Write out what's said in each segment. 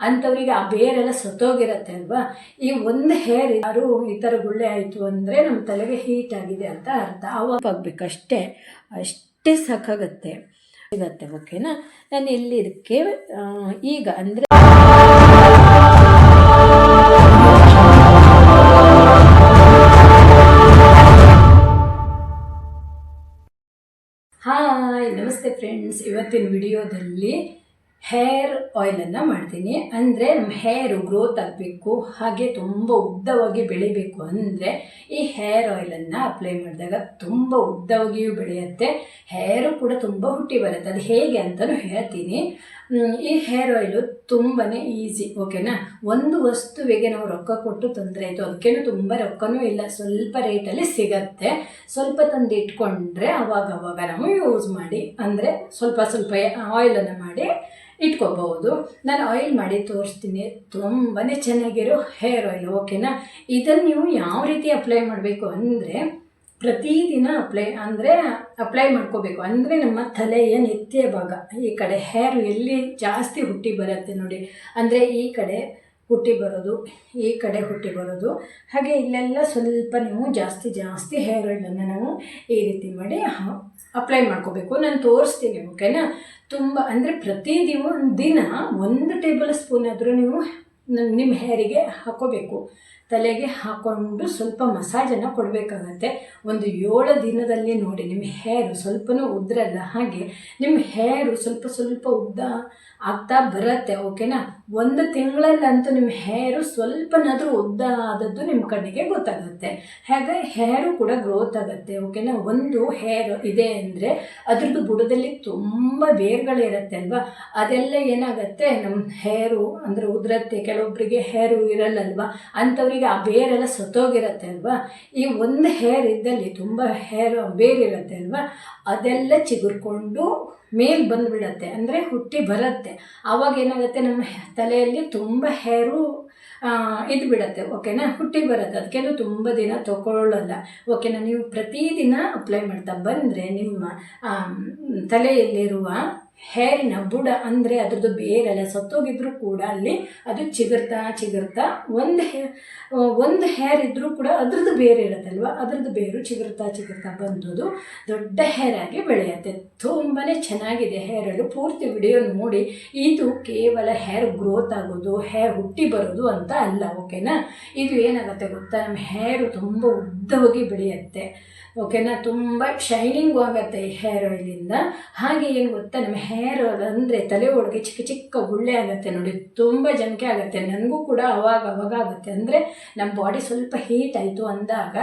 ಅಂಥವ್ರಿಗೆ ಆ ಬೇರೆಲ್ಲ ಸತ್ತೋಗಿರತ್ತೆ ಅಲ್ವಾ? ಈ ಒಂದು ಹೇರ್ ಯಾರು ಈ ಥರ ಗುಳ್ಳೆ ಆಯಿತು ಅಂದರೆ ನಮ್ಮ ತಲೆಗೆ ಹೀಟ್ ಆಗಿದೆ ಅಂತ ಅರ್ಥ. ಅವಾಗಬೇಕು ಅಷ್ಟೇ ಅಷ್ಟೇ ಸಾಕಾಗತ್ತೆ. ಸಿಗತ್ತೆ ಓಕೆನಾ ನಾನು ಇಲ್ಲಿ ಇದಕ್ಕೆ ಈಗ ಅಂದರೆ ಹಾಯ್ ನಮಸ್ತೆ ಫ್ರೆಂಡ್ಸ್ ಇವತ್ತಿನ ವಿಡಿಯೋದಲ್ಲಿ ಹೇರ್ ಆಯಿಲನ್ನು ಮಾಡ್ತೀನಿ. ಅಂದರೆ ನಮ್ಮ ಹೇರು ಗ್ರೋತ್ ಆಗಬೇಕು, ಹಾಗೆ ತುಂಬ ಉದ್ದವಾಗಿ ಬೆಳಿಬೇಕು ಅಂದರೆ ಈ ಹೇರ್ ಆಯಿಲನ್ನು ಅಪ್ಲೈ ಮಾಡಿದಾಗ ತುಂಬ ಉದ್ದವಾಗಿಯೂ ಬೆಳೆಯುತ್ತೆ. ಹೇರು ಕೂಡ ತುಂಬ ಹುಟ್ಟಿ ಬರುತ್ತೆ. ಅದು ಹೇಗೆ ಅಂತಲೂ ಹೇಳ್ತೀನಿ. ಈ ಹೇರ್ ಆಯಿಲು ತುಂಬಾ ಈಸಿ ಓಕೆನಾ ಒಂದು ವಸ್ತುವಿಗೆ ನಾವು ರೊಕ್ಕ ಕೊಟ್ಟು ತೊಂದರೆ ಆಯಿತು. ಅದಕ್ಕೇನು ತುಂಬ ರೊಕ್ಕನೂ ಇಲ್ಲ. ಸ್ವಲ್ಪ ರೇಟಲ್ಲಿ ಸಿಗತ್ತೆ. ಸ್ವಲ್ಪ ತಂದು ಇಟ್ಕೊಂಡ್ರೆ ಅವಾಗ ಅವಾಗ ನಾವು ಯೂಸ್ ಮಾಡಿ, ಅಂದರೆ ಸ್ವಲ್ಪ ಸ್ವಲ್ಪ ಆಯಿಲನ್ನು ಮಾಡಿ ಇಟ್ಕೋಬಹುದು. ನಾನು ಆಯಿಲ್ ಮಾಡಿ ತೋರಿಸ್ತೀನಿ. ತುಂಬಾ ಚೆನ್ನಾಗಿರೋ ಹೇರ್ ಆಯಿಲ್ ಓಕೆನಾ ಇದನ್ನು ನೀವು ಯಾವ ರೀತಿ ಅಪ್ಲೈ ಮಾಡಬೇಕು ಅಂದರೆ ಪ್ರತಿದಿನ ಅಪ್ಲೈ ಅಂದರೆ ಅಪ್ಲೈ ಮಾಡ್ಕೋಬೇಕು. ಅಂದರೆ ನಮ್ಮ ತಲೆಯ ನಿತ್ಯ ಭಾಗ. ಈ ಕಡೆ ಹೇರ್ ಎಲ್ಲಿ ಜಾಸ್ತಿ ಹುಟ್ಟಿ ಬರುತ್ತೆ ನೋಡಿ. ಅಂದರೆ ಈ ಕಡೆ ಹುಟ್ಟಿ ಬರೋದು, ಈ ಕಡೆ ಹುಟ್ಟಿ ಬರೋದು. ಹಾಗೆ ಇಲ್ಲೆಲ್ಲ ಸ್ವಲ್ಪ ನೀವು ಜಾಸ್ತಿ ಜಾಸ್ತಿ ಹೇರ್ ಆಯಿಲನ್ನು ನಾವು ಈ ರೀತಿ ಮಾಡಿ ಅಪ್ಲೈ ಮಾಡ್ಕೋಬೇಕು. ನಾನು ತೋರಿಸ್ತೀನಿ ಓಕೆನಾ ತುಂಬ ಅಂದರೆ ಪ್ರತಿ ದಿನ ದಿನ ಒಂದು ಟೇಬಲ್ ಸ್ಪೂನ್ ಆದರೂ ನೀವು ನಿಮ್ಮ ಹೇರಿಗೆ ಹಾಕೋಬೇಕು. ತಲೆಗೆ ಹಾಕ್ಕೊಂಡು ಸ್ವಲ್ಪ ಮಸಾಜನ್ನು ಕೊಡಬೇಕಾಗತ್ತೆ. ಒಂದು ಏಳು ದಿನದಲ್ಲಿ ನೋಡಿ ನಿಮ್ಮ ಹೇರು ಸ್ವಲ್ಪನೂ ಉದ್ರಲ್ಲ ಹಾಗೆ ನಿಮ್ಮ ಹೇರು ಸ್ವಲ್ಪ ಸ್ವಲ್ಪ ಉದ್ದ ಆಗ್ತಾ ಬರುತ್ತೆ ಓಕೆನಾ ಒಂದು ತಿಂಗಳಲ್ಲಂತೂ ನಿಮ್ಮ ಹೇರು ಸ್ವಲ್ಪನಾದರೂ ಉದ್ದ ಆದದ್ದು ನಿಮ್ಮ ಕಣ್ಣಿಗೆ ಗೊತ್ತಾಗುತ್ತೆ. ಹಾಗೆ ಹೇರು ಕೂಡ ಗ್ರೋತ್ ಆಗುತ್ತೆ ಓಕೆನಾ ಒಂದು ಹೇರ್ ಇದೆ ಅಂದರೆ ಅದ್ರದ್ದು ಬುಡದಲ್ಲಿ ತುಂಬ ಬೇರ್ಗಳಿರುತ್ತೆ ಅಲ್ವಾ? ಅದೆಲ್ಲ ಏನಾಗುತ್ತೆ ನಮ್ಮ ಹೇರು ಅಂದರೆ ಉದುರತ್ತೆ ಕೆಲವೊಬ್ಬರಿಗೆ ಹೇರು ಇರಲ್ಲಲ್ವಾ ಅಂಥವ್ರಿಗೆ ಆ ಬೇರೆಲ್ಲ ಸತ್ತೋಗಿರತ್ತೆ ಅಲ್ವಾ? ಈ ಒಂದು ಹೇರ್ ಇದ್ದಲ್ಲಿ ತುಂಬ ಹೇರ್ ಬೇರಿರುತ್ತೆ ಅಲ್ವಾ? ಅದೆಲ್ಲ ಚಿಗುರ್ಕೊಂಡು ಮೇಲ್ ಬಂದುಬಿಡತ್ತೆ. ಅಂದರೆ ಹುಟ್ಟಿ ಬರುತ್ತೆ. ಆವಾಗ ಏನಾಗುತ್ತೆ? ನಮ್ಮ ತಲೆಯಲ್ಲಿ ತುಂಬ ಹೇರು ಇದು ಬಿಡತ್ತೆ ಓಕೆನಾ ಹುಟ್ಟಿ ಬರುತ್ತೆ. ಅದಕ್ಕೆಲ್ಲೂ ತುಂಬ ದಿನ ತಗೊಳ್ಳಲ್ಲ. ಓಕೆನಾ ನೀವು ಪ್ರತಿದಿನ ಅಪ್ಲೈ ಮಾಡ್ತಾ ಬಂದರೆ ನಿಮ್ಮ ತಲೆಯಲ್ಲಿರುವ ಹೇರಿನ ಬುಡ ಅಂದರೆ ಅದ್ರದ್ದು ಬೇರೆಲ್ಲ ಸತ್ತೋಗಿದ್ರು ಕೂಡ ಅಲ್ಲಿ ಅದು ಚಿಗುರ್ತಾ ಚಿಗುರ್ತಾ ಒಂದು ಒಂದು ಹೇರ್ ಇದ್ದರೂ ಕೂಡ ಅದ್ರದ್ದು ಬೇರೆ ಇರುತ್ತಲ್ವ? ಅದ್ರದ್ದು ಬೇರು ಚಿಗುರ್ತಾ ಚಿಗುರ್ತಾ ಬಂದದು ದೊಡ್ಡ ಹೇರ್ ಆಗಿ ಬೆಳೆಯುತ್ತೆ. ತುಂಬಾ ಚೆನ್ನಾಗಿದೆ ಹೇರಳು ಪೂರ್ತಿ ವಿಡಿಯೋ ನೋಡಿ. ಇದು ಕೇವಲ ಹೇರ್ ಗ್ರೋತ್ ಆಗೋದು, ಹೇರ್ ಹುಟ್ಟಿ ಬರೋದು ಅಂತ ಅಲ್ಲ, ಓಕೆನಾ? ಇದು ಏನಾಗುತ್ತೆ ಗೊತ್ತಾ? ನಮ್ಮ ಹೇರು ತುಂಬ ಉದ್ದವಾಗಿ ಬೆಳೆಯುತ್ತೆ. ಓಕೆನಾ? ತುಂಬ ಶೈನಿಂಗು ಆಗುತ್ತೆ ಹೇರ್ ಆಯಿಲಿಂದ ಹಾಗೆ ಏನು ಗೊತ್ತಾ? ನಮ್ಮ ಹೇರ್ ಅಂದರೆ ತಲೆ ಒಳಗೆ ಚಿಕ್ಕ ಚಿಕ್ಕ ಗುಳ್ಳೆ ಆಗುತ್ತೆ ನೋಡಿ, ತುಂಬ ಜನಕ್ಕೆ ಆಗುತ್ತೆ. ನನಗೂ ಕೂಡ ಅವಾಗ ಅವಾಗ ಆಗುತ್ತೆ. ಅಂದರೆ ನಮ್ಮ ಬಾಡಿ ಸ್ವಲ್ಪ ಹೀಟ್ ಆಯಿತು ಅಂದಾಗ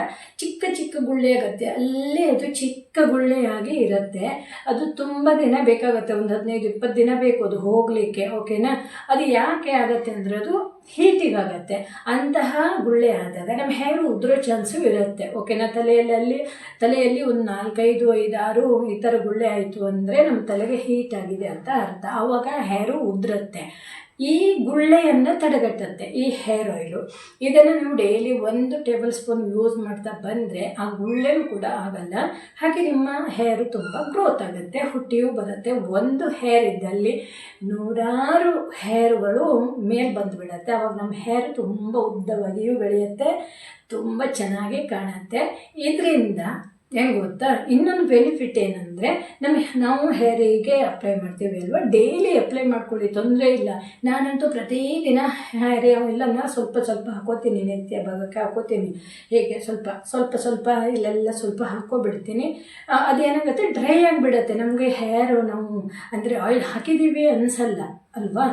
ಚಿಕ್ಕ ಚಿಕ್ಕ ಗುಳ್ಳೆ ಆಗುತ್ತೆ. ಅಲ್ಲೇ ಅದು ಚಿಕ್ಕ ಗುಳ್ಳೆಯಾಗಿ ಇರುತ್ತೆ. ಅದು ತುಂಬ ದಿನ ಬೇಕಾಗುತ್ತೆ. ಒಂದು ಹದಿನೈದು ಇಪ್ಪತ್ತು ದಿನ ಬೇಕು ಅದು ಹೋಗಲಿಕ್ಕೆ ಓಕೆನಾ ಅದು ಯಾಕೆ ಆಗುತ್ತೆ ಅಂದರೆ ಅದು ಹೀಟಿಗಾಗತ್ತೆ ಅಂತಹ ಗುಳ್ಳೆ ಆದಾಗ ನಮ್ಮ ಹೇರು ಉದುರೋ ಚಾನ್ಸು ಇರುತ್ತೆ. ಓಕೆನಾ ತಲೆಯಲ್ಲಿ ತಲೆಯಲ್ಲಿ ಒಂದು ನಾಲ್ಕೈದು ಐದಾರು ಈ ಥರ ಗುಳ್ಳೆ ಆಯಿತು ಅಂದರೆ ನಮ್ಮ ತಲೆಗೆ ಹೀಟ್ ಆಗಿದೆ ಅಂತ ಅರ್ಥ. ಆವಾಗ ಹೇರು ಉದುರುತ್ತೆ. ಈ ಗುಳ್ಳೆಯನ್ನು ತಡೆಗಟ್ಟುತ್ತೆ, ಈ ಹೇರ್ ಆಯಿಲು ಇದನ್ನು ನೀವು ಡೈಲಿ ಒಂದು ಟೇಬಲ್ ಸ್ಪೂನ್ ಯೂಸ್ ಮಾಡ್ತಾ ಬಂದರೆ ಆ ಗುಳ್ಳೆನೂ ಕೂಡ ಆಗಲ್ಲ. ಹಾಗೆ ನಿಮ್ಮ ಹೇರು ತುಂಬ ಗ್ರೋತ್ ಆಗುತ್ತೆ, ಹುಟ್ಟಿಯೂ ಬರುತ್ತೆ. ಒಂದು ಹೇರ್ ಇದ್ದಲ್ಲಿ ನೂರಾರು ಹೇರುಗಳು ಮೇಲೆ ಬಂದುಬಿಡತ್ತೆ. ಅವಾಗ ನಮ್ಮ ಹೇರ್ ತುಂಬ ಉದ್ದವಾಗಿಯೂ ಬೆಳೆಯುತ್ತೆ, ತುಂಬ ಚೆನ್ನಾಗಿ ಕಾಣುತ್ತೆ. ಇದರಿಂದ ಹೆಂಗೆ ಗೊತ್ತಾ? ಇನ್ನೊಂದು ಬೆನಿಫಿಟ್ ಏನಂದರೆ ನಮಗೆ ನಾವು ಹೇರಿಗೆ ಅಪ್ಲೈ ಮಾಡ್ತೀವಿ ಅಲ್ವಾ? ಡೈಲಿ ಅಪ್ಲೈ ಮಾಡ್ಕೊಳ್ಳಿ, ತೊಂದರೆ ಇಲ್ಲ. ನಾನಂತೂ ಪ್ರತಿದಿನ ಹೇರ್ ಎಲ್ಲನ ಸ್ವಲ್ಪ ಸ್ವಲ್ಪ ಹಾಕೋತೀನಿ ನೆತ್ತಿಯ ಭಾಗಕ್ಕೆ ಹಾಕೋತೀನಿ. ಹೀಗೆ? ಸ್ವಲ್ಪ ಸ್ವಲ್ಪ ಸ್ವಲ್ಪ ಇಲ್ಲೆಲ್ಲ ಸ್ವಲ್ಪ ಹಾಕ್ಕೊಬಿಡ್ತೀನಿ. ಅದೇನಾಗುತ್ತೆ? ಡ್ರೈ ಆಗಿಬಿಡುತ್ತೆ. ನಮಗೆ ಹೇರು ನಾವು ಅಂದರೆ ಆಯಿಲ್ ಹಾಕಿದ್ದೀವಿ ಅನಿಸಲ್ಲ, ಅಲ್ವಾ?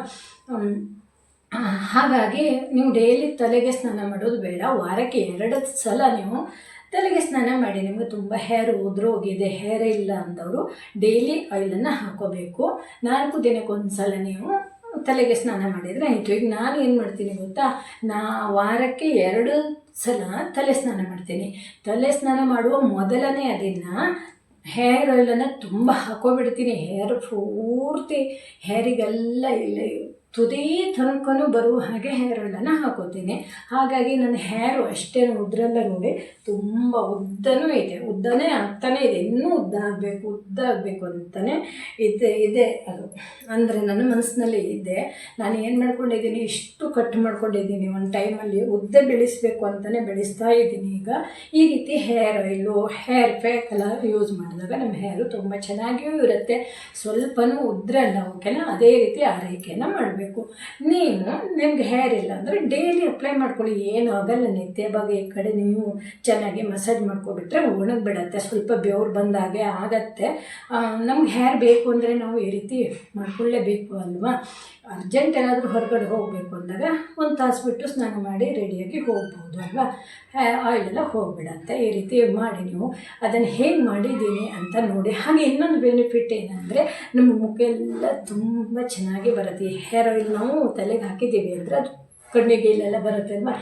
ಹಾಗಾಗಿ ನೀವು ಡೈಲಿ ತಲೆಗೆ ಸ್ನಾನ ಮಾಡೋದು ಬೇಡ. ವಾರಕ್ಕೆ ಎರಡು ಸಲ ನೀವು ತಲೆಗೆ ಸ್ನಾನ ಮಾಡಿ ನಿಮಗೆ ತುಂಬ ಹೇರ್ ಉದ್ರೋಗಿದೆ ಹೇರ್ ಇಲ್ಲ ಅಂತವರು ಡೈಲಿ ಆಯಿಲನ್ನು ಹಾಕೋಬೇಕು. ನಾಲ್ಕು ದಿನಕ್ಕೊಂದು ಸಲ ನೀವು ತಲೆಗೆ ಸ್ನಾನ ಮಾಡಿದರೆ ಆಯಿತು. ಈಗ ನಾನು ಏನು ಮಾಡ್ತೀನಿ ಗೊತ್ತಾ? ನಾ ವಾರಕ್ಕೆ ಎರಡು ಸಲ ತಲೆ ಸ್ನಾನ ಮಾಡ್ತೀನಿ. ತಲೆ ಸ್ನಾನ ಮಾಡುವ ಮೊದಲನೇ ಅದನ್ನು ಹೇರ್ ಆಯಿಲನ್ನು ತುಂಬ ಹಾಕೋಬಿಡ್ತೀನಿ. ಹೇರ್ ಪೂರ್ತಿ ಹೇರಿಗೆಲ್ಲ ಇಲ್ಲಿ ತುದಿ ತನಕನು ಬರುವ ಹಾಗೆ ಹೇರ್ ಆಯಿಲನ್ನು ಹಾಕೋತೀನಿ. ಹಾಗಾಗಿ ನನ್ನ ಹೇರು ಅಷ್ಟೇ ಉದ್ರಲ್ಲ ನೋಡಿ, ತುಂಬ ಉದ್ದನೂ ಇದೆ. ಉದ್ದನೇ ಆಗ್ತಾನೇ ಇದೆ. ಇನ್ನೂ ಉದ್ದ ಆಗಬೇಕು ಉದ್ದ ಆಗಬೇಕು ಅಂತಲೇ ಇದೆ ಇದೆ ಅದು. ಅಂದರೆ ನನ್ನ ಮನಸ್ಸಿನಲ್ಲಿ ಇದೆ. ನಾನು ಏನು ಮಾಡ್ಕೊಂಡಿದ್ದೀನಿ, ಇಷ್ಟು ಕಟ್ ಮಾಡ್ಕೊಂಡಿದ್ದೀನಿ. ಒಂದು ಟೈಮಲ್ಲಿ ಉದ್ದ ಬೆಳೆಸಬೇಕು ಅಂತಲೇ ಬೆಳೆಸ್ತಾ ಇದ್ದೀನಿ ಈಗ. ಈ ರೀತಿ ಹೇರ್ ಆಯಿಲು ಹೇರ್ ಪ್ಯಾಕ್ ಎಲ್ಲ ಯೂಸ್ ಮಾಡಿದಾಗ ನಮ್ಮ ಹೇರು ತುಂಬ ಚೆನ್ನಾಗಿಯೂ ಇರುತ್ತೆ. ಸ್ವಲ್ಪನೂ ಉದ್ರಲ್ಲ ಓಕೆನಾ ಅದೇ ರೀತಿ ಆರೈಕೆಯನ್ನು ಮಾಡಬೇಕು. ನೀವು ನಿಮ್ಗೆ ಹೇರ್ ಇಲ್ಲ ಅಂದರೆ ಡೈಲಿ ಅಪ್ಲೈ ಮಾಡ್ಕೊಳ್ಳಿ. ಏನು ಆಗಲ್ಲ ನಿತ್ಯ ಬಗ್ಗೆ ಈ ಕಡೆ ನೀವು ಚೆನ್ನಾಗಿ ಮಸಾಜ್ ಮಾಡ್ಕೊಬಿಟ್ರೆ ಒಣಗಿಬಿಡತ್ತೆ ಸ್ವಲ್ಪ ಬೆವ್ರು ಬಂದಾಗೆ ಆಗತ್ತೆ. ನಮ್ಗೆ ಹೇರ್ ಬೇಕು ಅಂದರೆ ನಾವು ಈ ರೀತಿ ಮಾಡ್ಕೊಳ್ಳೇಬೇಕು ಅಲ್ವಾ? ಅರ್ಜೆಂಟ್ ಏನಾದರೂ ಹೊರಗಡೆ ಹೋಗಬೇಕು ಅಂದಾಗ ಒಂದು ತಾಸು ಬಿಟ್ಟು ಸ್ನಾನ ಮಾಡಿ ರೆಡಿಯಾಗಿ ಹೋಗ್ಬೋದು ಅಲ್ವಾ? ಆಯಿಲ್ ಎಲ್ಲ ಹೋಗ್ಬಿಡತ್ತೆ. ಈ ರೀತಿ ಮಾಡಿ ನೀವು ಅದನ್ನು ಹೇಗೆ ಮಾಡಿದ್ದೀನಿ ಅಂತ ನೋಡಿ. ಹಾಗೆ ಇನ್ನೊಂದು ಬೆನಿಫಿಟ್ ಏನಂದರೆ ನಮ್ಮ ಮುಖ ಎಲ್ಲ ತುಂಬ ಚೆನ್ನಾಗಿ ಬರುತ್ತೆ. ಈ ಹೇರ್ ಆಯಿಲ್ ನಾವು ತಲೆಗೆ ಹಾಕಿದ್ದೀವಿ ಅಂದರೆ ಅದು ಕಣ್ಣಿಗೆ ಇಲ್ಲೆಲ್ಲ ಬರುತ್ತೆ ಅಲ್ವಾ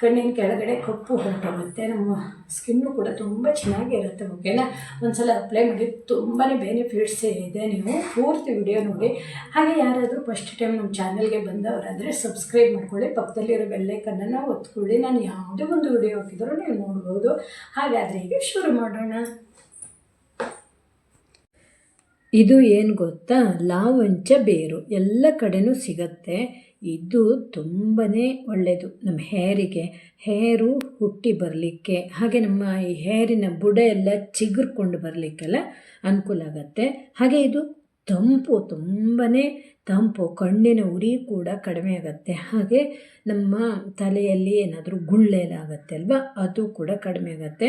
ಕಣ್ಣಿನ ಕೆಳಗಡೆ ಕಪ್ಪು ಹೊರಟೋಗುತ್ತೆ. ನಮ್ಮ ಸ್ಕಿನ್ನು ಕೂಡ ತುಂಬ ಚೆನ್ನಾಗಿರುತ್ತೆ, ಓಕೆನಾ? ಒಂದ್ಸಲ ಅಪ್ಲೈ ಮಾಡಿ ತುಂಬಾ ಬೆನಿಫಿಟ್ಸೇ ಇದೆ. ನೀವು ಪೂರ್ತಿ ವಿಡಿಯೋ ನೋಡಿ. ಹಾಗೆ ಯಾರಾದರೂ ಫಸ್ಟ್ ಟೈಮ್ ನಮ್ಮ ಚಾನಲ್ಗೆ ಬಂದವರಾದರೆ ಸಬ್ಸ್ಕ್ರೈಬ್ ಮಾಡ್ಕೊಳ್ಳಿ. ಪಕ್ಕದಲ್ಲಿರೋ ಬೆಲ್ಲೈಕನ್ನನ್ನು ಒತ್ಕೊಳ್ಳಿ. ನಾನು ಯಾವುದೇ ಒಂದು ವಿಡಿಯೋ ಹಾಕಿದರೂ ನೀವು ನೋಡ್ಬೋದು. ಹಾಗಾದರೆ ಈಗ ಶುರು ಮಾಡೋಣ. ಇದು ಏನು ಗೊತ್ತಾ? ಲಾವಂಚ ಬೇರು. ಎಲ್ಲ ಕಡೆನೂ ಸಿಗತ್ತೆ. ಇದು ತುಂಬಾ ಒಳ್ಳೆಯದು ನಮ್ಮ ಹೇರಿಗೆ. ಹೇರು ಹುಟ್ಟಿ ಬರಲಿಕ್ಕೆ. ಹಾಗೆ ನಮ್ಮ ಈ ಹೇರಿನ ಬುಡ ಎಲ್ಲ ಚಿಗುರ್ಕೊಂಡು ಬರಲಿಕ್ಕೆಲ್ಲ ಅನುಕೂಲ ಆಗತ್ತೆ. ಹಾಗೆ ಇದು ತಂಪು ತುಂಬಾ ತಂಪು, ಕಣ್ಣಿನ ಉರಿ ಕೂಡ ಕಡಿಮೆ ಆಗುತ್ತೆ. ಹಾಗೆ ನಮ್ಮ ತಲೆಯಲ್ಲಿ ಏನಾದರೂ ಗುಳ್ಳೆಲಾಗತ್ತೆ ಅಲ್ವಾ, ಅದು ಕೂಡ ಕಡಿಮೆ ಆಗುತ್ತೆ.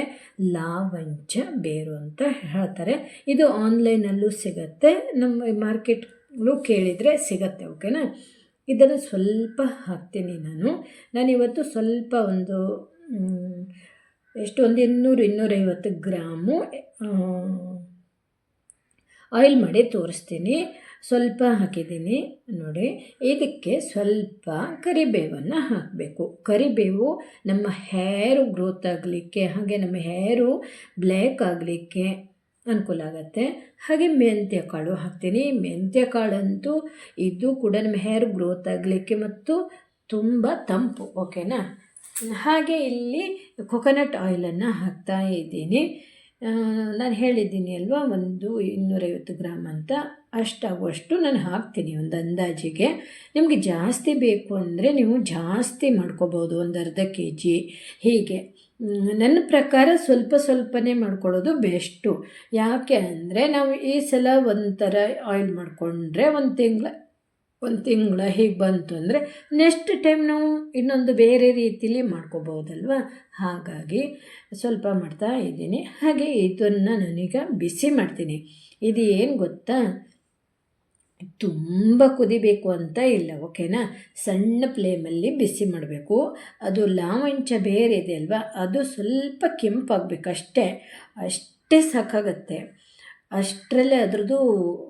ಲಾವಂಚ ಬೇರು ಅಂತ ಹೇಳ್ತಾರೆ. ಇದು ಆನ್ಲೈನಲ್ಲೂ ಸಿಗತ್ತೆ, ನಮ್ಮ ಮಾರ್ಕೆಟ್ಗಳು ಕೇಳಿದರೆ ಸಿಗತ್ತೆ, ಓಕೆನಾ? ಇದನ್ನು ಸ್ವಲ್ಪ ಹಾಕ್ತೀನಿ ನಾನು. ನಾನಿವತ್ತು ಸ್ವಲ್ಪ ಒಂದು ಎಷ್ಟು ಒಂದು ಇನ್ನೂರು ಇನ್ನೂರೈವತ್ತು ಗ್ರಾಮು ಆಯಿಲ್ ಮಾಡಿ ತೋರಿಸ್ತೀನಿ. ಸ್ವಲ್ಪ ಹಾಕಿದ್ದೀನಿ. ನೋಡಿ, ಇದಕ್ಕೆ ಸ್ವಲ್ಪ ಕರಿಬೇವನ್ನು ಹಾಕಬೇಕು. ಕರಿಬೇವು ನಮ್ಮ ಹೇರು ಗ್ರೋತ್ ಆಗಲಿಕ್ಕೆ, ಹಾಗೆ ನಮ್ಮ ಹೇರು ಬ್ಲ್ಯಾಕ್ ಆಗಲಿಕ್ಕೆ ಅನುಕೂಲ ಆಗುತ್ತೆ. ಹಾಗೆ ಮೆಂತ್ಯ ಕಾಳು ಹಾಕ್ತೀನಿ. ಮೆಂತ್ಯ ಕಾಳಂತೂ ಇದು ಕೂಡ ನಮ್ಮ ಹೇರ್ ಗ್ರೋತ್ ಆಗಲಿಕ್ಕೆ ಮತ್ತು ತುಂಬ ತಂಪು ಓಕೆನಾ ಹಾಗೆ ಇಲ್ಲಿ ಕೊಕೊನಟ್ ಆಯಿಲನ್ನು ಹಾಕ್ತಾ ಇದ್ದೀನಿ. ನಾನು ಹೇಳಿದ್ದೀನಿ ಅಲ್ವಾ, ಒಂದು ಇನ್ನೂರೈವತ್ತು ಗ್ರಾಮ್ ಅಂತ. ಅಷ್ಟಾಗುವಷ್ಟು ನಾನು ಹಾಕ್ತೀನಿ ಒಂದು ಅಂದಾಜಿಗೆ. ನಿಮಗೆ ಜಾಸ್ತಿ ಬೇಕು ಅಂದರೆ ನೀವು ಜಾಸ್ತಿ ಮಾಡ್ಕೋಬೋದು, ಒಂದು ಅರ್ಧ ಕೆ ಜಿ ಹೀಗೆ ನನ್ನ ಪ್ರಕಾರ ಸ್ವಲ್ಪ ಸ್ವಲ್ಪನೇ ಮಾಡ್ಕೊಳ್ಳೋದು ಬೆಸ್ಟು. ಯಾಕೆ ಅಂದರೆ ನಾವು ಈ ಸಲ ಒಂಥರ ಆಯಿಲ್ ಮಾಡಿಕೊಂಡ್ರೆ ಒಂದು ತಿಂಗಳ ಒಂದು ತಿಂಗಳ ಹೀಗೆ ಬಂತು ಅಂದರೆ ನೆಕ್ಸ್ಟ್ ಟೈಮ್ ನಾವು ಇನ್ನೊಂದು ಬೇರೆ ರೀತಿಲಿ ಮಾಡ್ಕೋಬೋದಲ್ವ? ಹಾಗಾಗಿ ಸ್ವಲ್ಪ ಮಾಡ್ತಾ ಇದ್ದೀನಿ. ಹಾಗೆ ಇದನ್ನು ನಾನೀಗ ಬಿಸಿ ಮಾಡ್ತೀನಿ. ಇದು ಏನು ಗೊತ್ತಾ? ತುಂಬ ಕುದಿಬೇಕು ಅಂತ ಇಲ್ಲ, ಓಕೆನಾ? ಸಣ್ಣ ಫ್ಲೇಮಲ್ಲಿ ಬಿಸಿ ಮಾಡಬೇಕು. ಅದು ಲಾವಂಚ ಬೇರೆ ಇದೆ ಅಲ್ವಾ? ಅದು ಸ್ವಲ್ಪ ಕೆಂಪಾಗಬೇಕು ಅಷ್ಟೇ. ಅಷ್ಟೇ ಸಾಕಾಗತ್ತೆ. ಅಷ್ಟರಲ್ಲೇ ಅದ್ರದ್ದು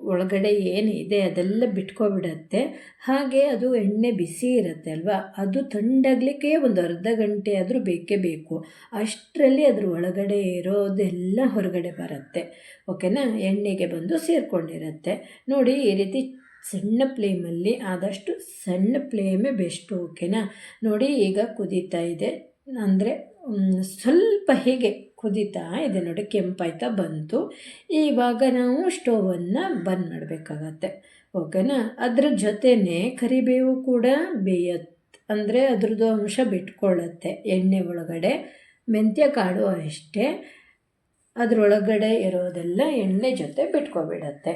ಒಳಗಡೆ ಏನಿದೆ ಅದೆಲ್ಲ ಬಿಟ್ಕೊಬಿಡತ್ತೆ. ಹಾಗೆ ಅದು ಎಣ್ಣೆ ಬಿಸಿ ಇರುತ್ತೆ ಅಲ್ವಾ? ಅದು ತಂಡಾಗಲಿಕ್ಕೆ ಒಂದು ಅರ್ಧ ಗಂಟೆ ಆದರೂ ಬೇಕೇ ಬೇಕು. ಅಷ್ಟರಲ್ಲಿ ಅದ್ರ ಒಳಗಡೆ ಇರೋದೆಲ್ಲ ಹೊರಗಡೆ ಬರುತ್ತೆ. ಓಕೆನಾ? ಎಣ್ಣೆಗೆ ಬಂದು ಸೇರಿಕೊಂಡಿರುತ್ತೆ. ನೋಡಿ, ಈ ರೀತಿ ಸಣ್ಣ ಫ್ಲೇಮಲ್ಲಿ ಆದಷ್ಟು ಸಣ್ಣ ಫ್ಲೇಮೇ ಬೆಸ್ಟು, ಓಕೆನಾ? ನೋಡಿ, ಈಗ ಕುದೀತಾ ಇದೆ. ಅಂದರೆ ಸ್ವಲ್ಪ ಹೇಗೆ ಕುದೀತಾ, ಇದೆ ನೋಡಿ, ಕೆಂಪಾಯ್ತಾ ಬಂತು. ಇವಾಗ ನಾವು ಸ್ಟೋವನ್ನು ಬಂದ್ ಮಾಡಬೇಕಾಗತ್ತೆ. ಓಕೆನಾ? ಅದ್ರ ಜೊತೆನೇ ಕರಿಬೇವು ಕೂಡ ಬೇಯತ್ತೆ ಅಂದರೆ ಅದ್ರದ್ದು ಅಂಶ ಬಿಟ್ಕೊಳ್ಳುತ್ತೆ ಎಣ್ಣೆ ಒಳಗಡೆ, ಮೆಂತ್ಯ ಕಾಳು ಅಷ್ಟೇ. ಅದರೊಳಗಡೆ ಇರೋದೆಲ್ಲ ಎಣ್ಣೆ ಜೊತೆ ಬಿಟ್ಕೊಬಿಡತ್ತೆ.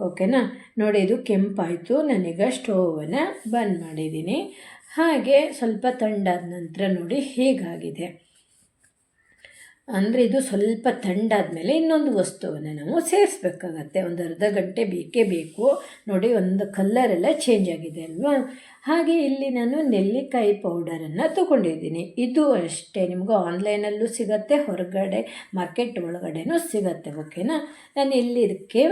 ಓಕೆನಾ? ನೋಡಿ, ಇದು ಕೆಂಪಾಯಿತು. ನಾನೀಗ ಸ್ಟೋವನ್ನು ಬಂದ್ ಮಾಡಿದ್ದೀನಿ. ಹಾಗೆ ಸ್ವಲ್ಪ ತಂಡಾದ ನಂತರ ನೋಡಿ, ಹೇಗಾಗಿದೆ. ಅಂದರೆ ಇದು ಸ್ವಲ್ಪ ತಂಡಾದ ಮೇಲೆ ಇನ್ನೊಂದು ವಸ್ತುವನ್ನು ನಾವು ಸೇರಿಸ್ಬೇಕಾಗತ್ತೆ. ಒಂದು ಅರ್ಧ ಗಂಟೆ ಬೇಕೇ ಬೇಕು. ನೋಡಿ, ಒಂದು ಕಲ್ಲರೆಲ್ಲ ಚೇಂಜ್ ಆಗಿದೆ ಅಲ್ವಾ? ಹಾಗೆ ಇಲ್ಲಿ ನಾನು ನೆಲ್ಲಿಕಾಯಿ ಪೌಡರನ್ನು ತೊಗೊಂಡಿದ್ದೀನಿ. ಇದು ಅಷ್ಟೇ, ನಿಮಗೂ ಆನ್ಲೈನಲ್ಲೂ ಸಿಗತ್ತೆ, ಹೊರಗಡೆ ಮಾರ್ಕೆಟ್ ಒಳಗಡೆನೂ ಸಿಗತ್ತೆ ಓಕೆನಾ ನಾನು ಇಲ್ಲಿ ಇದಕ್ಕೆ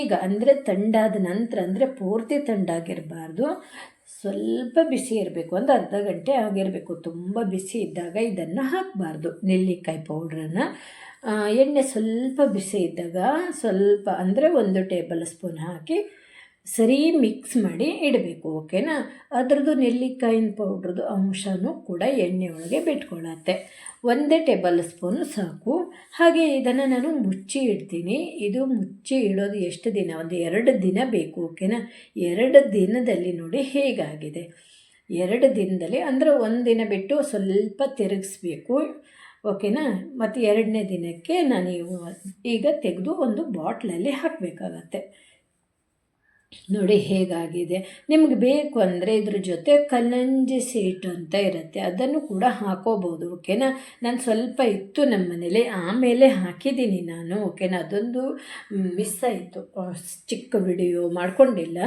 ಈಗ ಅಂದರೆ ತಂಡಾದ ನಂತರ ಅಂದರೆ ಪೂರ್ತಿ ತಂಡಾಗಿರಬಾರ್ದು ಸ್ವಲ್ಪ ಬಿಸಿ ಇರಬೇಕು ಒಂದು ಅರ್ಧ ಗಂಟೆ ಆಗಿರಬೇಕು. ತುಂಬ ಬಿಸಿ ಇದ್ದಾಗ ಇದನ್ನು ಹಾಕಬಾರ್ದು. ನೆಲ್ಲಿಕಾಯಿ ಪೌಡ್ರನ್ನು ಎಣ್ಣೆ ಸ್ವಲ್ಪ ಬಿಸಿ ಇದ್ದಾಗ ಸ್ವಲ್ಪ, ಅಂದರೆ ಒಂದು ಟೇಬಲ್ ಸ್ಪೂನ್ ಹಾಕಿ ಸರಿ ಮಿಕ್ಸ್ ಮಾಡಿ ಇಡಬೇಕು ಓಕೆನಾ ಅದರದ್ದು ನೆಲ್ಲಿಕಾಯಿನ ಪೌಡ್ರದ್ದು ಅಂಶನೂ ಕೂಡ ಎಣ್ಣೆ ಒಳಗೆ ಬಿಟ್ಕೊಳ್ಳತ್ತೆ ಒಂದೇ ಟೇಬಲ್ ಸ್ಪೂನ್ ಸಾಕು. ಹಾಗೆ ಇದನ್ನು ನಾನು ಮುಚ್ಚಿ ಇಡ್ತೀನಿ. ಇದು ಮುಚ್ಚಿ ಇಡೋದು ಎಷ್ಟು ದಿನ? ಒಂದು ಎರಡು ದಿನ ಬೇಕು ಓಕೆನಾ ಎರಡು ದಿನದಲ್ಲಿ ನೋಡಿ ಹೇಗಾಗಿದೆ. ಎರಡು ದಿನದಲ್ಲಿ ಅಂದರೆ ಒಂದು ದಿನ ಬಿಟ್ಟು ಸ್ವಲ್ಪ ತಿರುಗಿಸ್ಬೇಕು ಓಕೆನಾ ಮತ್ತು ಎರಡನೇ ದಿನಕ್ಕೆ ನಾನು ಈಗ ತೆಗೆದು ಒಂದು ಬಾಟ್ಲಲ್ಲಿ ಹಾಕಬೇಕಾಗತ್ತೆ. ನೋಡಿ ಹೇಗಾಗಿದೆ. ನಿಮ್ಗೆ ಬೇಕು ಅಂದರೆ ಇದ್ರ ಜೊತೆ ಕಲ್ಲಂಜಿ ಸೀಟ್ ಅಂತ ಇರುತ್ತೆ. ಅದನ್ನು ಕೂಡ ಹಾಕೋಬೋದು, ಓಕೆನಾ? ನಾನು ಸ್ವಲ್ಪ ಇತ್ತು ನಮ್ಮ ಮನೇಲಿ, ಆಮೇಲೆ ಹಾಕಿದ್ದೀನಿ ನಾನು, ಓಕೆನಾ? ಅದೊಂದು ಮಿಸ್ ಆಯಿತು. ಚಿಕ್ಕ ವಿಡಿಯೋ ಮಾಡ್ಕೊಂಡಿಲ್ಲ,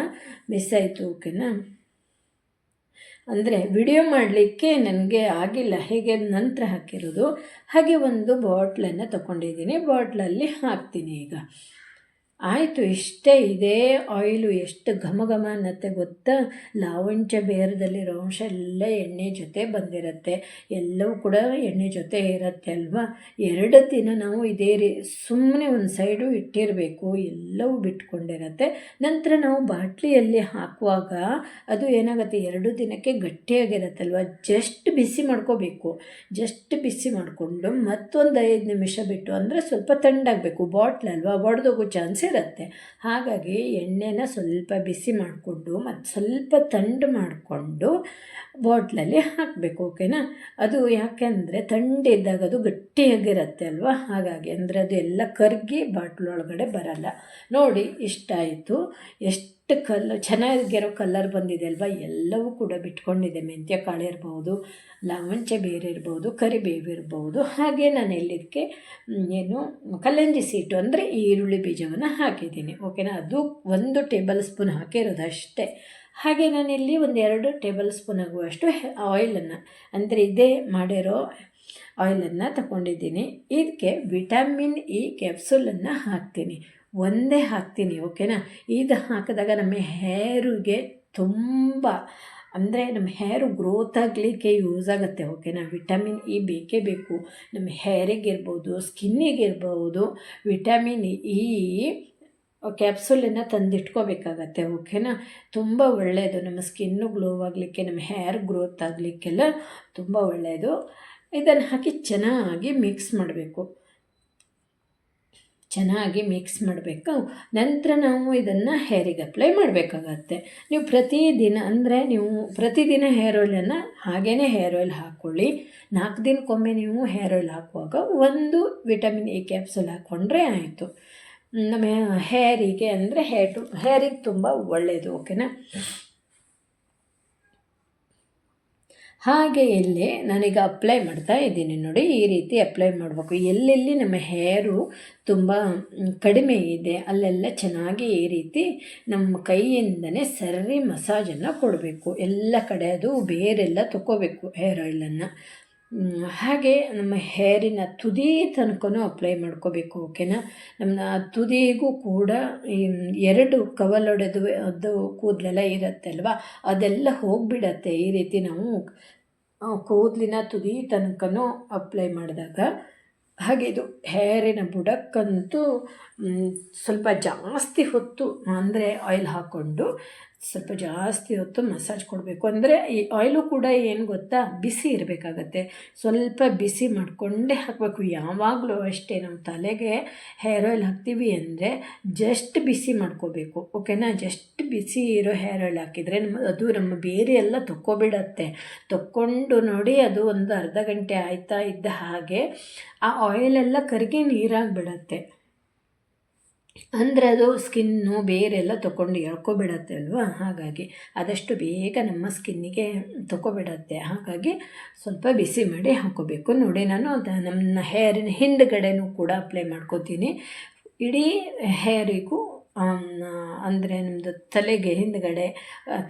ಮಿಸ್ ಆಯಿತು, ಓಕೆನಾ? ಅಂದರೆ ವಿಡಿಯೋ ಮಾಡಲಿಕ್ಕೆ ನನಗೆ ಆಗಿಲ್ಲ. ಹೇಗೆ ನಂತರ ಹಾಕಿರೋದು. ಹಾಗೆ ಒಂದು ಬಾಟ್ಲನ್ನು ತಗೊಂಡಿದ್ದೀನಿ. ಬಾಟ್ಲಲ್ಲಿ ಹಾಕ್ತೀನಿ ಈಗ. ಆಯಿತು, ಇಷ್ಟೇ ಇದೇ. ಆಯಿಲು ಎಷ್ಟು ಘಮ ಘಮ ಅನ್ನತ್ತೆ ಗೊತ್ತಾ? ಲಾವಂಚ ಬೇರದಲ್ಲಿರೋ ಅಂಶ ಎಲ್ಲ ಎಣ್ಣೆ ಜೊತೆ ಬಂದಿರುತ್ತೆ. ಎಲ್ಲವೂ ಕೂಡ ಎಣ್ಣೆ ಜೊತೆ ಇರುತ್ತೆ ಅಲ್ವಾ? ಎರಡು ದಿನ ನಾವು ಇದೇ ರೀ ಸುಮ್ಮನೆ ಒಂದು ಸೈಡು ಇಟ್ಟಿರಬೇಕು. ಎಲ್ಲವೂ ಬಿಟ್ಕೊಂಡಿರತ್ತೆ. ನಂತರ ನಾವು ಬಾಟ್ಲಿಯಲ್ಲಿ ಹಾಕುವಾಗ ಅದು ಏನಾಗುತ್ತೆ? ಎರಡು ದಿನಕ್ಕೆ ಗಟ್ಟಿಯಾಗಿರತ್ತಲ್ವ? ಜಸ್ಟ್ ಬಿಸಿ ಮಾಡ್ಕೋಬೇಕು. ಜಸ್ಟ್ ಬಿಸಿ ಮಾಡಿಕೊಂಡು ಮತ್ತೊಂದು ಐದು ನಿಮಿಷ ಬಿಟ್ಟು ಅಂದರೆ ಸ್ವಲ್ಪ ತಂಡಾಗಬೇಕು ಬಾಟ್ಲ್ ಅಲ್ವಾ? ಒಡೆದೋಗೋ ಚಾನ್ಸ್ ಇರುತ್ತೆ ಹಾಗಾಗಿ ಎಣ್ಣೆನ ಸ್ವಲ್ಪ ಬಿಸಿ ಮಾಡಿಕೊಂಡು ಮತ್ತು ಸ್ವಲ್ಪ ತಂಡು ಮಾಡಿಕೊಂಡು ಬಾಟ್ಲಲ್ಲಿ ಹಾಕಬೇಕು, ಓಕೆನಾ? ಅದು ಯಾಕೆಂದರೆ ತಂಡಿದ್ದಾಗ ಅದು ಗಟ್ಟಿಯಾಗಿರುತ್ತೆ ಅಲ್ವಾ? ಹಾಗಾಗಿ ಅಂದರೆ ಅದು ಎಲ್ಲ ಕರಗಿ ಬಾಟ್ಲೊಳಗಡೆ ಬರಲ್ಲ. ನೋಡಿ, ಇಷ್ಟ ಆಯಿತು. ಎಷ್ಟು ಕಲ್ ಚೆನ್ನಾಗಿರೋ ಕಲರ್ ಬಂದಿದೆ ಅಲ್ವಾ? ಎಲ್ಲವೂ ಕೂಡ ಬಿಟ್ಕೊಂಡಿದೆ. ಮೆಂತ್ಯ, ಕಾಳು ಇರ್ಬೋದು, ಲವಂಚೆ ಬೇರೆ ಇರ್ಬೋದು, ಕರಿಬೇವು ಇರ್ಬೋದು. ಹಾಗೆ ನಾನು ಎಲ್ಲಿದ್ದಕ್ಕೆ ಏನು, ಕಲ್ಲಂಜಿ ಸೀಟು ಅಂದರೆ ಈರುಳ್ಳಿ ಬೀಜವನ್ನು ಹಾಕಿದ್ದೀನಿ. ಓಕೆನಾ? ಅದು ಒಂದು ಟೇಬಲ್ ಸ್ಪೂನ್ ಹಾಕಿರೋದಷ್ಟೇ. ಹಾಗೆ ನಾನಿಲ್ಲಿ ಒಂದು ಎರಡು ಟೇಬಲ್ ಸ್ಪೂನ್ ಆಗುವಷ್ಟು ಆಯಿಲನ್ನು, ಅಂದರೆ ಇದೇ ಮಾಡಿರೋ ಆಯಿಲನ್ನು ತಗೊಂಡಿದ್ದೀನಿ. ಇದಕ್ಕೆ ವಿಟಮಿನ್ ಇ ಕ್ಯಾಪ್ಸೂಲನ್ನು ಹಾಕ್ತೀನಿ. ಒಂದೇ ಹಾಕ್ತೀನಿ, ಓಕೆನಾ? ಇದು ಹಾಕಿದಾಗ ನಮ್ಮ ಹೇರಿಗೆ ತುಂಬ, ಅಂದರೆ ನಮ್ಮ ಹೇರು ಗ್ರೋತ್ ಆಗಲಿಕ್ಕೆ ಯೂಸ್ ಆಗುತ್ತೆ, ಓಕೆನಾ? ವಿಟಮಿನ್ ಇ ಬೇಕೇ ಬೇಕು. ನಮ್ಮ ಹೇರಿಗಿರ್ಬೋದು ಸ್ಕಿನ್ನಿಗಿರ್ಬೋದು ವಿಟಮಿನ್ ಇ ಕ್ಯಾಪ್ಸುಲನ್ನು ತಂದಿಟ್ಕೋಬೇಕಾಗತ್ತೆ, ಓಕೆನಾ? ತುಂಬ ಒಳ್ಳೆಯದು ನಮ್ಮ ಸ್ಕಿನ್ನು ಗ್ಲೋ ಆಗಲಿಕ್ಕೆ, ನಮ್ಮ ಹೇರ್ ಗ್ರೋತ್ ಆಗಲಿಕ್ಕೆಲ್ಲ ತುಂಬ ಒಳ್ಳೆಯದು ಇದನ್ನು ಹಾಕಿ ಚೆನ್ನಾಗಿ ಮಿಕ್ಸ್ ಮಾಡಬೇಕು. ಚೆನ್ನಾಗಿ ಮಿಕ್ಸ್ ಮಾಡಬೇಕು. ನಂತರ ನಾವು ಇದನ್ನು ಹೇರಿಗೆ ಅಪ್ಲೈ ಮಾಡಬೇಕಾಗತ್ತೆ. ನೀವು ಪ್ರತಿದಿನ ಅಂದರೆ ನೀವು ಪ್ರತಿದಿನ ಹೇರ್ ಆಯಿಲನ್ನು ಹಾಗೇ ಹೇರ್ ಆಯಿಲ್ ಹಾಕ್ಕೊಳ್ಳಿ ನಾಲ್ಕು ದಿನಕ್ಕೊಮ್ಮೆ ನೀವು ಹೇರ್ ಆಯಿಲ್ ಹಾಕುವಾಗ ಒಂದು ವಿಟಮಿನ್ ಎ ಕ್ಯಾಪ್ಸೂಲ್ ಹಾಕ್ಕೊಂಡ್ರೆ ಆಯಿತು. ನಮ್ಮ ಹೇರಿಗೆ ಅಂದರೆ ಹೇರ್ ಟು ಹೇರಿಗೆ ತುಂಬ ಒಳ್ಳೆಯದು ಓಕೆನಾ ಹಾಗೆ ಇಲ್ಲಿ ನಾನೀಗ ಅಪ್ಲೈ ಮಾಡ್ತಾ ಇದ್ದೀನಿ ನೋಡಿ, ಈ ರೀತಿ ಅಪ್ಲೈ ಮಾಡಬೇಕು. ಎಲ್ಲೆಲ್ಲಿ ನಮ್ಮ ಹೇರು ತುಂಬ ಕಡಿಮೆ ಇದೆ, ಅಲ್ಲೆಲ್ಲ ಚೆನ್ನಾಗಿ ಈ ರೀತಿ ನಮ್ಮ ಕೈಯಿಂದನೇ ಸರಿ ಮಸಾಜನ್ನು ಕೊಡಬೇಕು. ಎಲ್ಲ ಕಡೆ ಅದು ಬೇರೆಲ್ಲ ತಗೋಬೇಕು ಹೇರ್ ಆಯಿಲನ್ನು ಹಾಗೆ ನಮ್ಮ ಹೇರಿನ ತುದಿ ತನಕನೂ ಅಪ್ಲೈ ಮಾಡ್ಕೋಬೇಕು ಓಕೆನಾ ನಮ್ಮ ತುದಿಗೂ ಕೂಡ ಎರಡು ಕವಲೊಡೆದು, ಅದು ಕೂದಲೆಲ್ಲ ಇರುತ್ತೆ ಅಲ್ವಾ? ಅದೆಲ್ಲ ಹೋಗಿಬಿಡತ್ತೆ. ಈ ರೀತಿ ನಾವು ಕೂದಲಿನ ತುದಿ ತನಕನೂ ಅಪ್ಲೈ ಮಾಡಿದಾಗ ಹಾಗೆ ಇದು ಹೇರಿನ ಬುಡಕ್ಕಂತೂ ಸ್ವಲ್ಪ ಜಾಸ್ತಿ ಹೊತ್ತು ಅಂದರೆ ಆಯಿಲ್ ಹಾಕ್ಕೊಂಡು ಸ್ವಲ್ಪ ಜಾಸ್ತಿ ಹೊತ್ತು ಮಸಾಜ್ ಕೊಡಬೇಕು. ಅಂದರೆ ಈ ಆಯಿಲು ಕೂಡ ಏನು ಗೊತ್ತಾ? ಬಿಸಿ ಇರಬೇಕಾಗತ್ತೆ. ಸ್ವಲ್ಪ ಬಿಸಿ ಮಾಡಿಕೊಂಡೇ ಹಾಕಬೇಕು. ಯಾವಾಗಲೂ ಅಷ್ಟೇ ನಾವು ತಲೆಗೆ ಹೇರ್ ಆಯಿಲ್ ಹಾಕ್ತೀವಿ ಅಂದರೆ ಜಸ್ಟ್ ಬಿಸಿ ಮಾಡ್ಕೋಬೇಕು. ಓಕೆನಾ ಜಸ್ಟ್ ಬಿಸಿ ಇರೋ ಹೇರ್ ಆಯಿಲ್ ಹಾಕಿದರೆ ನಮ್ಮ ಅದು ನಮ್ಮ ಬೇರೆ ಎಲ್ಲ ತೊಕ್ಕೊಬಿಡತ್ತೆ. ತೊಕ್ಕೊಂಡು ನೋಡಿ ಅದು ಒಂದು ಅರ್ಧ ಗಂಟೆ ಆಯ್ತಾ ಇದ್ದ ಹಾಗೆ ಆ ಆಯಿಲೆಲ್ಲ ಕರಗಿ ನೀರಾಗಿಬಿಡತ್ತೆ. ಅಂದರೆ ಅದು ಸ್ಕಿನ್ನು ಬೇರೆಲ್ಲ ತೊಗೊಂಡು ಎಳ್ಕೊಬಿಡತ್ತೆ ಅಲ್ವಾ? ಹಾಗಾಗಿ ಆದಷ್ಟು ಬೇಗ ನಮ್ಮ ಸ್ಕಿನ್ನಿಗೆ ತೊಗೊಬಿಡತ್ತೆ ಹಾಗಾಗಿ ಸ್ವಲ್ಪ ಬಿಸಿ ಮಾಡಿ ಹಾಕೋಬೇಕು. ನೋಡಿ ನಾನು ನಮ್ಮ ಹೇರಿನ ಹಿಂದ್ಗಡೆನೂ ಕೂಡ ಅಪ್ಲೈ ಮಾಡ್ಕೋತೀನಿ. ಇಡೀ ಹೇರಿಗೂ ಅಂದರೆ ನಮ್ಮದು ತಲೆಗೆ ಹಿಂದ್ಗಡೆ,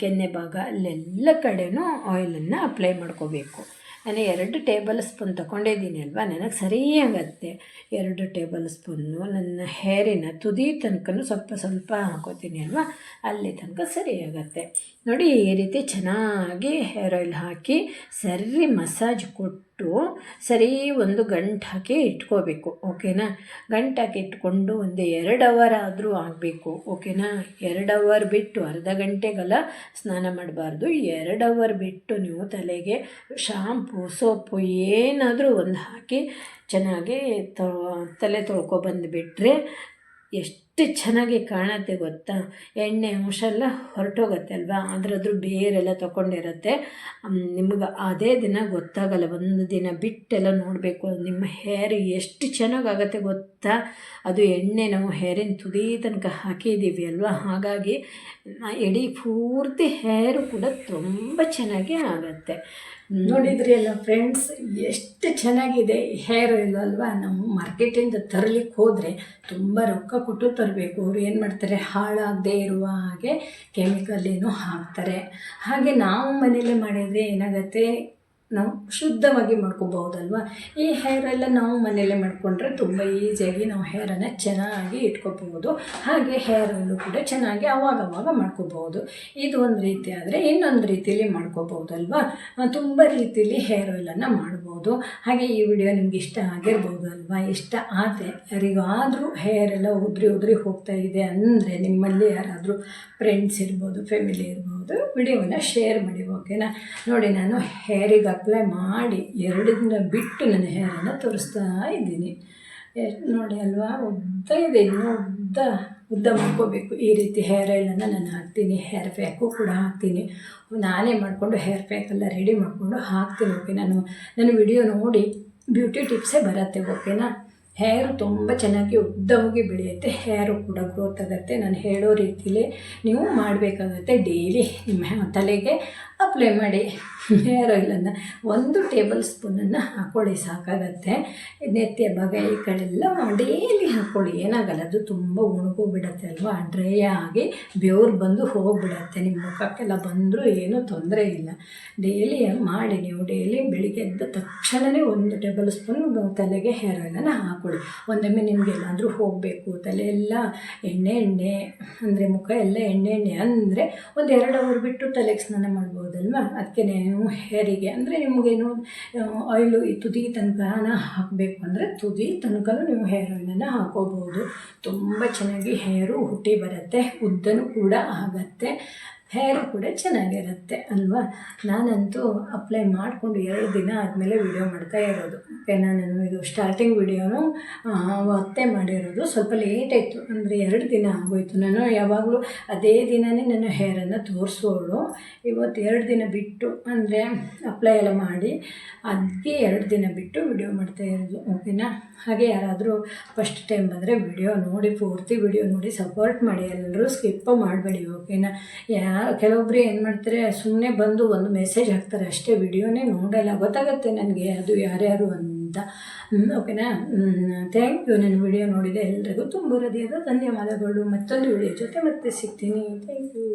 ಕೆನ್ನೆ ಭಾಗ ಅಲ್ಲೆಲ್ಲ ಕಡೆನೂ ಆಯಿಲನ್ನು ಅಪ್ಲೈ ಮಾಡ್ಕೋಬೇಕು. ನಾನು ಎರಡು ಟೇಬಲ್ ಸ್ಪೂನ್ ತೊಗೊಂಡಿದ್ದೀನಿ ಅಲ್ವಾ? ನನಗೆ ಸರಿಯಾಗತ್ತೆ ಎರಡು ಟೇಬಲ್ ಸ್ಪೂನು, ನನ್ನ ಹೇರಿನ ತುದಿ ತನಕ ಸ್ವಲ್ಪ ಸ್ವಲ್ಪ ಹಾಕೋತೀನಿ ಅಲ್ವಾ? ಅಲ್ಲಿ ತನಕ ಸರಿಯಾಗತ್ತೆ ನೋಡಿ, ಈ ರೀತಿ ಚೆನ್ನಾಗಿ ಹೇರ್ ಆಯಿಲ್ ಹಾಕಿ ಸರಿ ಮಸಾಜ್ ಕೊಟ್ಟು ಸರಿ ಒಂದು ಗಂಟು ಹಾಕಿ ಇಟ್ಕೋಬೇಕು ಓಕೆನಾ ಗಂಟು ಹಾಕಿ ಇಟ್ಕೊಂಡು ಒಂದು ಎರಡು ಅವರ್ ಆದರೂ ಆಗಬೇಕು ಓಕೆನಾ ಎರಡು ಅವರ್ ಬಿಟ್ಟು ಅರ್ಧ ಗಂಟೆಗೆಲ್ಲ ಸ್ನಾನ ಮಾಡಬಾರ್ದು. ಎರಡು ಅವರ್ ಬಿಟ್ಟು ನೀವು ತಲೆಗೆ ಶಾಂಪು ಸೋಪು ಏನಾದರೂ ಒಂದು ಹಾಕಿ ಚೆನ್ನಾಗಿ ತೊ ತಲೆ ತೊಳ್ಕೊಬಂದುಬಿಟ್ರೆ ಎಷ್ಟು ಚೆನ್ನಾಗಿ ಕಾಣುತ್ತೆ ಗೊತ್ತಾ? ಎಣ್ಣೆ ಅಂಶ ಎಲ್ಲ ಹೊರಟೋಗತ್ತೆ ಅಲ್ವಾ? ಅದರದ್ರ ಬೇರೆಲ್ಲ ತಗೊಂಡಿರುತ್ತೆ. ನಿಮ್ಗೆ ಅದೇ ದಿನ ಗೊತ್ತಾಗಲ್ಲ. ಒಂದು ದಿನ ಬಿಟ್ಟೆಲ್ಲ ನೋಡಬೇಕು. ನಿಮ್ಮ ಹೇರ್ ಎಷ್ಟು ಚೆನ್ನಾಗಾಗತ್ತೆ ಗೊತ್ತಾ? ಅದು ಎಣ್ಣೆ ನಾವು ಹೇರಿನ ತುದಿ ತನಕ ಹಾಕಿದ್ದೀವಿ ಅಲ್ವಾ? ಹಾಗಾಗಿ ಎಡಿ ಪೂರ್ತಿ ಹೇರು ಕೂಡ ತುಂಬ ಚೆನ್ನಾಗಿ ಆಗುತ್ತೆ. ನೋಡಿದ್ರಿ ಅಲ್ಲ ಫ್ರೆಂಡ್ಸ್ ಎಷ್ಟು ಚೆನ್ನಾಗಿದೆ ಹೇರ್ ಆಯಿಲ್ ಅಲ್ವಾ? ನಾವು ಮಾರ್ಕೆಟಿಂದ ತರಲಿಕ್ಕೆ ಹೋದರೆ ತುಂಬ ರೊಕ್ಕ ಕೊಟ್ಟು ತರಬೇಕು. ಅವ್ರು ಏನು ಮಾಡ್ತಾರೆ? ಹಾಳಾಗದೆ ಇರುವ ಹಾಗೆ ಕೆಮಿಕಲ್ ಏನೋ ಹಾಕ್ತಾರೆ. ಹಾಗೆ ನಾವು ಮನೇಲೆ ಮಾಡಿದರೆ ಏನಾಗುತ್ತೆ? ನಾವು ಶುದ್ಧವಾಗಿ ಮಾಡ್ಕೋಬಹುದಲ್ವ? ಈ ಹೇರ್ ಎಲ್ಲ ನಾವು ಮನೆಯಲ್ಲೇ ಮಾಡಿಕೊಂಡ್ರೆ ತುಂಬ ಈಸಿಯಾಗಿ ನಾವು ಹೇರನ್ನು ಚೆನ್ನಾಗಿ ಇಟ್ಕೋಬಹುದು. ಹಾಗೆ ಹೇರಲ್ಲೂ ಕೂಡ ಚೆನ್ನಾಗಿ ಅವಾಗ ಅವಾಗ ಮಾಡ್ಕೋಬಹುದು. ಇದು ಒಂದು ರೀತಿ ಆದರೆ ಇನ್ನೊಂದು ರೀತಿಯಲ್ಲಿ ಮಾಡ್ಕೋಬಹುದಲ್ವಾ? ತುಂಬ ರೀತಿಯಲ್ಲಿ ಹೇರ್ ಆಯಿಲನ್ನು ಮಾಡ್ಬೋದು. ಹಾಗೆ ಈ ವಿಡಿಯೋ ನಿಮ್ಗೆ ಇಷ್ಟ ಆಗಿರ್ಬೋದು ಅಲ್ವಾ ಇಷ್ಟ ಆದರೆ ಯಾರಿಗಾದರೂ ಹೇರ್ ಎಲ್ಲ ಉದುರಿ ಉದ್ರಿ ಹೋಗ್ತಾ ಇದೆ ಅಂದರೆ ನಿಮ್ಮಲ್ಲಿ ಯಾರಾದರೂ ಫ್ರೆಂಡ್ಸ್ ಇರ್ಬೋದು ಫ್ಯಾಮಿಲಿ ಇರ್ಬೋದು ವಿಡಿಯೋವನ್ನು ಶೇರ್ ಮಾಡಿ ಓಕೆನಾ ನೋಡಿ, ನಾನು ಹೇರಿಗೆ ಅಪ್ಲೈ ಮಾಡಿ ಎರಡು ದಿನ ಬಿಟ್ಟು ನನ್ನ ಹೇರನ್ನು ತೋರಿಸ್ತಾ ಇದ್ದೀನಿ. ನೋಡಿ ಅಲ್ವಾ? ಉದ್ದ ಇದೆ, ಇನ್ನೂ ಉದ್ದ ಉದ್ದ ಮಾಡ್ಕೋಬೇಕು. ಈ ರೀತಿ ಹೇರ್ ಆಯಿಲನ್ನು ನಾನು ಹಾಕ್ತೀನಿ. ಹೇರ್ ಪ್ಯಾಕು ಕೂಡ ಹಾಕ್ತೀನಿ. ನಾನೇ ಮಾಡಿಕೊಂಡು ಹೇರ್ ಪ್ಯಾಕೆಲ್ಲ ರೆಡಿ ಮಾಡಿಕೊಂಡು ಹಾಕ್ತೀನಿ ಓಕೆ ನಾನು, ನನ್ನ ವಿಡಿಯೋ ನೋಡಿ ಬ್ಯೂಟಿ ಟಿಪ್ಸೇ ಬರುತ್ತೆ ಓಕೆನಾ ಹೇರು ತುಂಬ ಚೆನ್ನಾಗಿ ಉದ್ದವಾಗಿ ಬೆಳೆಯುತ್ತೆ. ಹೇರು ಕೂಡ ಗ್ರೋತ್ ಆಗುತ್ತೆ. ನಾನು ಹೇಳೋ ರೀತಿಲೇ ನೀವು ಮಾಡಬೇಕಾಗತ್ತೆ ಡೈಲಿ ನಿಮ್ಮ ತಲೆಗೆ ಅಪ್ಲೈ ಮಾಡಿ. ಹೇರ್ ಆಯಿಲನ್ನು ಒಂದು ಟೇಬಲ್ ಸ್ಪೂನನ್ನು ಹಾಕ್ಕೊಳ್ಳಿ ಸಾಕಾಗತ್ತೆ. ನೆತ್ತಿಯ ಭಾಗ ಈ ಕಡೆಲ್ಲ ಡೈಲಿ ಹಾಕ್ಕೊಳ್ಳಿ ಏನಾಗಲ್ಲ ಅದು ತುಂಬ ಒಣಗೋಗ್ಬಿಡತ್ತೆ ಅಲ್ವಾ? ಡ್ರೈ ಆಗಿ ಬೆವ್ರು ಬಂದು ಹೋಗಿಬಿಡತ್ತೆ. ನಿಮ್ಮ ಮುಖಕ್ಕೆಲ್ಲ ಬಂದರೂ ಏನೂ ತೊಂದರೆ ಇಲ್ಲ. ಡೈಲಿ ಮಾಡಿ ನೀವು. ಡೈಲಿ ಬೆಳಿಗ್ಗೆ ಎದ್ದ ತಕ್ಷಣವೇ ಒಂದು ಟೇಬಲ್ ಸ್ಪೂನ್ ತಲೆಗೆ ಹೇರ್ ಆಯಿಲನ್ನು ಹಾಕ್ಕೊಳ್ಳಿ ಒಂದೊಮ್ಮೆ ನಿಮ್ಗೆ ಎಲ್ಲಾದರೂ ಹೋಗಬೇಕು ತಲೆ ಎಲ್ಲ ಎಣ್ಣೆ ಎಣ್ಣೆ, ಅಂದರೆ ಮುಖ ಎಲ್ಲ ಎಣ್ಣೆ ಎಣ್ಣೆ ಅಂದರೆ ಒಂದು ಎರಡು ಅವರ್ ಬಿಟ್ಟು ತಲೆಗೆ ಸ್ನಾನ ಮಾಡ್ಬೋದಲ್ವಾ? ಅದಕ್ಕೆ ನೀವು ಹೇರಿಗೆ? ಅಂದರೆ ನಿಮಗೇನು ಆಯಿಲು ಈ ತುದಿ ತನಕನ ಹಾಕಬೇಕು ಅಂದರೆ ತುದಿ ತನಕನೂ ನೀವು ಹೇರ್ ಆಯಿಲನ್ನು ಹಾಕೋಬೋದು ತುಂಬ ಚೆನ್ನಾಗಿ ಹೇರು ಹುಟ್ಟಿ ಬರುತ್ತೆ, ಉದ್ದನೂ ಕೂಡ ಆಗತ್ತೆ. ಹೇರು ಕೂಡ ಚೆನ್ನಾಗಿರುತ್ತೆ ಅಲ್ವಾ? ನಾನಂತೂ ಅಪ್ಲೈ ಮಾಡಿಕೊಂಡು ಎರಡು ದಿನ ಆದಮೇಲೆ ವಿಡಿಯೋ ಮಾಡ್ತಾ ಇರೋದು. ಓಕೆನಾ ನಾನು ಇದು ಸ್ಟಾರ್ಟಿಂಗ್ ವಿಡಿಯೋನು ಅತ್ತೆ ಮಾಡಿರೋದು. ಸ್ವಲ್ಪ ಲೇಟ್ ಆಯಿತು, ಅಂದರೆ ಎರಡು ದಿನ ಆಗೋಯ್ತು. ನಾನು ಯಾವಾಗಲೂ ಅದೇ ದಿನವೇ ನಾನು ಹೇರನ್ನು ತೋರಿಸೋಳು. ಇವತ್ತು ಎರಡು ದಿನ ಬಿಟ್ಟು, ಅಂದರೆ ಅಪ್ಲೈ ಎಲ್ಲ ಮಾಡಿ ಅದಕ್ಕೆ ಎರಡು ದಿನ ಬಿಟ್ಟು ವಿಡಿಯೋ ಮಾಡ್ತಾ ಇರೋದು. ಓಕೆನಾ ಹಾಗೆ ಯಾರಾದರೂ ಫಸ್ಟ್ ಟೈಮ್ ಬಂದರೆ ವಿಡಿಯೋ ನೋಡಿ, ಪೂರ್ತಿ ವಿಡಿಯೋ ನೋಡಿ ಸಪೋರ್ಟ್ ಮಾಡಿ, ಎಲ್ಲರೂ ಸ್ಕಿಪ್ ಮಾಡಬೇಡಿ. ಓಕೆನಾ ಯಾ ಕೆಲವೊಬ್ಬರು ಏನು ಮಾಡ್ತಾರೆ ಸುಮ್ಮನೆ ಬಂದು ಒಂದು ಮೆಸೇಜ್ ಹಾಕ್ತಾರೆ. ಅಷ್ಟೇ ವಿಡಿಯೋನೇ ನೋಡಲ್ಲ. ಗೊತ್ತಾಗುತ್ತೆ ನನಗೆ ಅದು ಯಾರ್ಯಾರು ಅಂತ. ಓಕೆನಾ ಥ್ಯಾಂಕ್ ಯು ನನ್ನ ವಿಡಿಯೋ ನೋಡಿದೆ ಎಲ್ರಿಗೂ ತುಂಬ ಹೃದಯದ ಧನ್ಯವಾದಗಳು. ಮತ್ತೊಂದು ವಿಡಿಯೋ ಜೊತೆ ಮತ್ತೆ ಸಿಗ್ತೀನಿ. Thank you